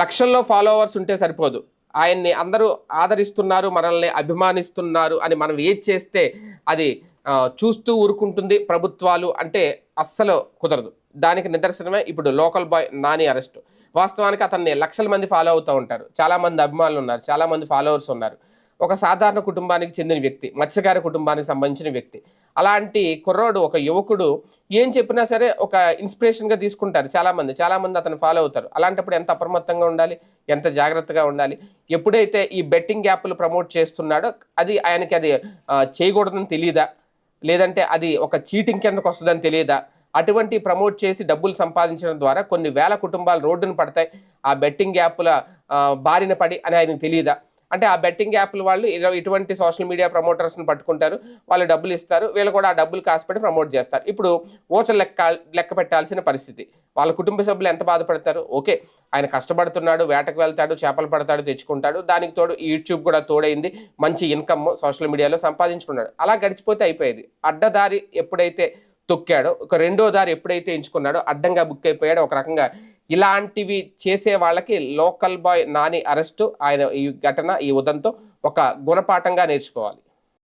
లక్షల్లో ఫాలోవర్స్ ఉంటే సరిపోదు. ఆయన్ని అందరూ ఆదరిస్తున్నారు మనల్ని అభిమానిస్తున్నారు అని మనం ఏది చేస్తే అది చూస్తూ ఊరుకుంటుంది ప్రభుత్వాలు అంటే అస్సలు కుదరదు. దానికి నిదర్శనమే ఇప్పుడు లోకల్ బాయ్ నాని అరెస్టు. వాస్తవానికి అతన్ని లక్షల మంది ఫాలో అవుతూ ఉంటారు. చాలామంది అభిమానులు ఉన్నారు చాలామంది ఫాలోవర్స్ ఉన్నారు. ఒక సాధారణ కుటుంబానికి చెందిన వ్యక్తి మత్స్యకార కుటుంబానికి సంబంధించిన వ్యక్తి. అలాంటి కుర్రోడు ఒక యువకుడు ఏం చెప్పినా సరే ఒక ఇన్స్పిరేషన్గా తీసుకుంటారు చాలామంది. చాలామంది అతను ఫాలో అవుతారు. అలాంటప్పుడు ఎంత అప్రమత్తంగా ఉండాలి? ఎంత జాగ్రత్తగా ఉండాలి? ఎప్పుడైతే ఈ బెట్టింగ్ యాప్లు ప్రమోట్ చేస్తున్నాడో అది ఆయనకి అది చేయకూడదని తెలియదా లేదంటే అది ఒక చీటింగ్ కిందకు వస్తుందని తెలియదా అటువంటి ప్రమోట్ చేసి డబ్బులు సంపాదించడం ద్వారా కొన్ని వేల కుటుంబాలు రోడ్డున పడతాయి. ఆ బెట్టింగ్ యాప్ల బారిన పడి అని ఆయనకు తెలియదా అంటే ఆ బెట్టింగ్ యాప్ల వాళ్ళు ఇటువంటి సోషల్ మీడియా ప్రమోటర్స్ని పట్టుకుంటారు. వాళ్ళు డబ్బులు ఇస్తారు. వీళ్ళు కూడా ఆ డబ్బులు కాసుపెట్టి ప్రమోట్ చేస్తారు. ఇప్పుడు ఓచ లెక్క లెక్క పెట్టాల్సిన పరిస్థితి. వాళ్ళ కుటుంబ సభ్యులు ఎంత బాధపడతారు? ఓకే ఆయన కష్టపడుతున్నాడు వేటకు వెళ్తాడు చేపలు పడతాడు తెచ్చుకుంటాడు. దానికి తోడు యూట్యూబ్ కూడా తోడైంది. మంచి ఇన్కమ్ సోషల్ మీడియాలో సంపాదించుకున్నాడు. అలా గడిచిపోతే అయిపోయేది. అడ్డదారి ఎప్పుడైతే తొక్కాడో ఒక రెండో దారి ఎప్పుడైతే ఎంచుకున్నాడో అడ్డంగా బుక్ అయిపోయాడు ఒక రకంగా ఇలాంటివి చేసే వాళ్ళకి లోకల్ బాయ్ నాని అరెస్టు ఆయన ఈ ఘటన ఈ ఉదంతో ఒక గుణపాఠంగా నేర్చుకోవాలి.